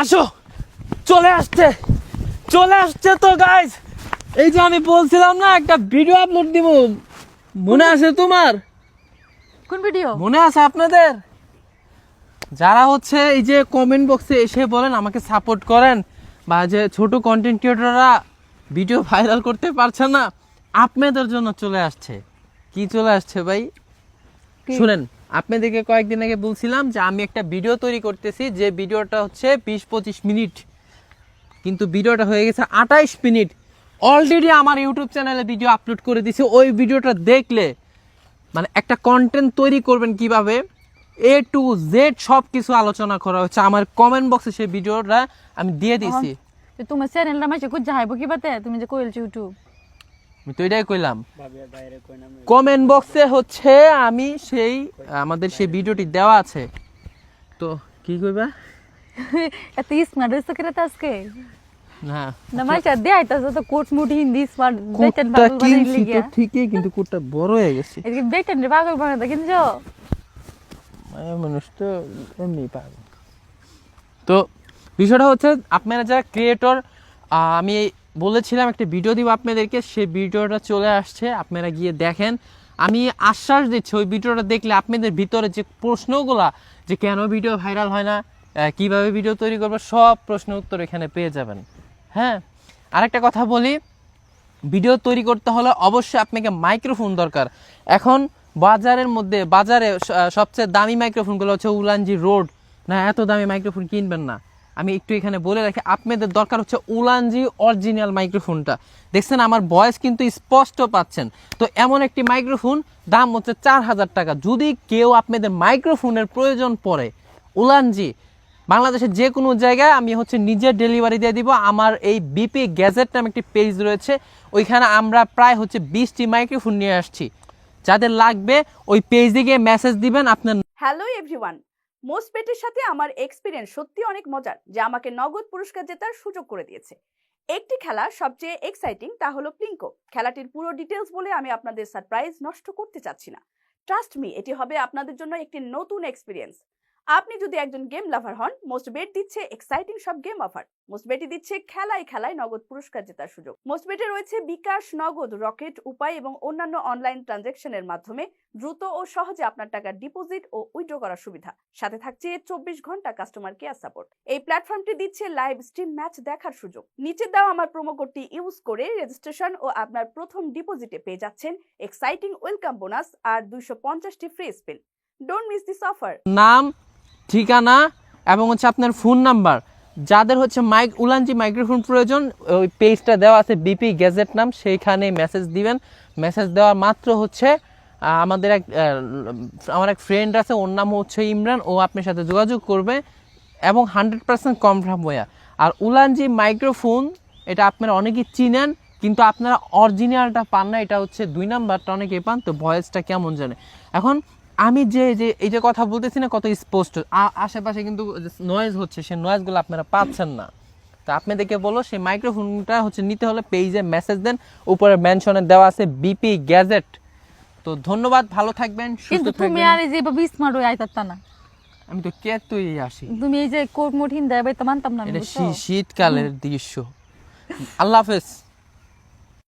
আসো চলে আসছে চলে আসছে তো গাইজ এই যে আমি বলছিলাম না একটা ভিডিও আপলোড দিব। মনে আছে তোমার? কোন ভিডিও মনে আছে আপনাদের? যারা হচ্ছে এই যে কমেন্ট বক্সে এসে বলেন আমাকে সাপোর্ট করেন বা যে ছোট কন্টেন্ট ক্রিয়েটররা ভিডিও ভাইরাল করতে পারছে না আপনাদের জন্য চলে আসছে। কি চলে আসছে ভাই? শুনেন। আপনাদেরকে কয়েকদিন আগে বলছিলাম যে আমি একটা ভিডিও তৈরি করতেছি যে ভিডিওটা হচ্ছে বিশ পঁচিশ মিনিট। কিন্তু ভিডিওটা হয়ে গেছে আঠাইশ মিনিট। অলরেডি আমার ইউটিউব চ্যানেলে ভিডিও আপলোড করে দিছি ওই ভিডিওটা দেখলে মানে একটা কন্টেন্ট তৈরি করবেন কীভাবে? এ টু জেড সব কিছু আলোচনা করা হচ্ছে। আমার কমেন্ট বক্সে সেই ভিডিওটা আমি দিয়ে দিছি তোমার চ্যানেলটা মাসে খুঁজে হাইব কি বাতে তুমি যে কইলছো ইউটিউব আমি তো এটাই কইলাম। কমেন্ট বক্সে হচ্ছে আমি সেই আমাদের সেই ভিডিওটি দেওয়া আছে। তো কি কইবা? এত স্মার্ট হইছো করে তো আজকে? না। না মাসে দেয় তো তো কোট মুট হিন্দি স্মার্ট বেতন পাগল বানাই লিগিয়া ঠিকই কিন্তু কোটটা বড় হয়ে গেছে। এদিকে বেতন রে পাগল বানাই কিনছো? মায়া মানুষ তো এমনি তো বিষয়টা হচ্ছে আপনারা যারা ক্রিয়েটর আমি বলেছিলাম একটা ভিডিও দিব আপনাদেরকে সেই ভিডিওটা চলে আসছে, আপনারা গিয়ে দেখেন। আমি আশ্বাস দিচ্ছি, ওই ভিডিওটা দেখলে আপনাদের ভিতরে যে প্রশ্নগুলা, যে কেন ভিডিও ভাইরাল হয় না কীভাবে ভিডিও তৈরি করব, সব প্রশ্ন উত্তর এখানে পেয়ে যাবেন। হ্যাঁ আরেকটা কথা বলি, ভিডিও তৈরি করতে হলে অবশ্যই আপনাকে মাইক্রোফোন দরকার। এখন বাজারের মধ্যে, বাজারে সবচেয়ে দামি মাইক্রোফোনগুলো হচ্ছে উলানজি রোড। না, এত দামি মাইক্রোফোন কিনবেন না। আমি একটু এখানে বলে রাখি, আপনাদের দরকার হচ্ছে উলানজি অরিজিনাল মাইক্রোফোনটা দেখছেন আমার ভয়েস কিন্তু স্পষ্ট পাচ্ছেন। তো এমন একটি মাইক্রোফোন দাম হচ্ছে চার হাজার টাকা। যদি কেউ আপনাদের মাইক্রোফোনের প্রয়োজন পড়ে, উলানজি, বাংলাদেশের যে কোনো জায়গায় আমি হচ্ছে নিজের ডেলিভারি দিয়ে দিব। আমার এই বিপি গ্যাজেট নামে একটি পেজ রয়েছে, ওইখানে আমরা প্রায় হচ্ছে বিশটি মাইক্রোফোন নিয়ে আসছি। যাদের লাগবে, ওই পেজে গিয়ে মেসেজ দিবেন, আপনার হ্যালো এভরিওয়ান মোস্টপেটের সাথে আমার এক্সপিরিয়েন্স সত্যি অনেক মজার, যা আমাকে নগদ পুরস্কার জেতার সুযোগ করে দিয়েছে। একটি খেলা সবচেয়ে এক্সাইটিং তা হলো প্লিঙ্কো খেলাটির পুরো ডিটেলস বলে আমি আপনাদের সারপ্রাইজ নষ্ট করতে চাচ্ছি না। ট্রাস্ট মি এটি হবে আপনাদের জন্য একটি নতুন এক্সপিরিয়েন্স আপনি যদি একজন গেম লাভার হন মোস্ট বেট দিচ্ছে এক্সাইটিং সব গেম অফার মোস্ট বেটি দিচ্ছে খেলায় খেলায় নগদ পুরস্কার জেতার সুযোগ। মোস্ট বেটে রয়েছে বিকাশ, নগদ, রকেট, উপায় এবং অন্যান্য অনলাইন ট্রানজেকশনের মাধ্যমে দ্রুত ও সহজে আপনার টাকা ডিপোজিট ও উইথড্র করার সুবিধা। সাথে থাকছে চব্বিশ ঘণ্টা কাস্টমার কেয়ার সাপোর্ট এই প্ল্যাটফর্মটি দিচ্ছে লাইভ স্ট্রিম ম্যাচ দেখার সুযোগ। নিচে দেওয়া আমার প্রোমো কোডটি ইউজ করে রেজিস্ট্রেশন ও আপনার প্রথম ডিপোজিটে পেয়ে যাচ্ছেন এক্সাইটিং ওয়েলকাম বোনাস আর দুইশো পঞ্চাশটি free spin don't miss this offer নাম ঠিকানা এবং হচ্ছে আপনার ফোন নাম্বার যাদের হচ্ছে মাইক উলানজি মাইক্রোফোন প্রয়োজন, ওই পেজটা দেওয়া আছে বিপি গ্যাজেট নাম সেইখানে মেসেজ দিবেন। মেসেজ দেওয়ার মাত্র হচ্ছে আমাদের এক আমার এক ফ্রেন্ড আছে, ওর নাম হচ্ছে ইমরান, ও আপনার সাথে যোগাযোগ করবে এবং হান্ড্রেড পার্সেন্ট কনফার্ম হয়ে। আর উলানজি মাইক্রোফোন এটা আপনারা অনেকেই চিনেন, কিন্তু আপনারা অরিজিনালটা পান না, এটা হচ্ছে দুই নাম্বারটা অনেকেই পান, তো ভয়েসটা কেমন জানে। এখন আমি যে যে এই যে কথা বলতেছি না কত স্পষ্ট আশেপাশে কিন্তু নয়েজ হচ্ছে সেই নয়েজগুলো আপনারা পাচ্ছেন না। তো আপনাদেরকে বলো সেই মাইক্রোফোনটা হচ্ছে নিতে হলে পেজে মেসেজ দেন উপরে মেনশনে দেওয়া আছে বিপি গ্যাজেট তো ধন্যবাদ ভালো থাকবেন সুস্থ কিন্তু তুমি আর এই যে এভাবে স্মার্ট হয়ে আইতারতা না। আমি তো কে তুই আসি। তুমি এই যে কোট মুট হিন্দি এবার তো মানতাম না এটা শীতকালের দৃশ্য। আল্লাহ হাফেজ।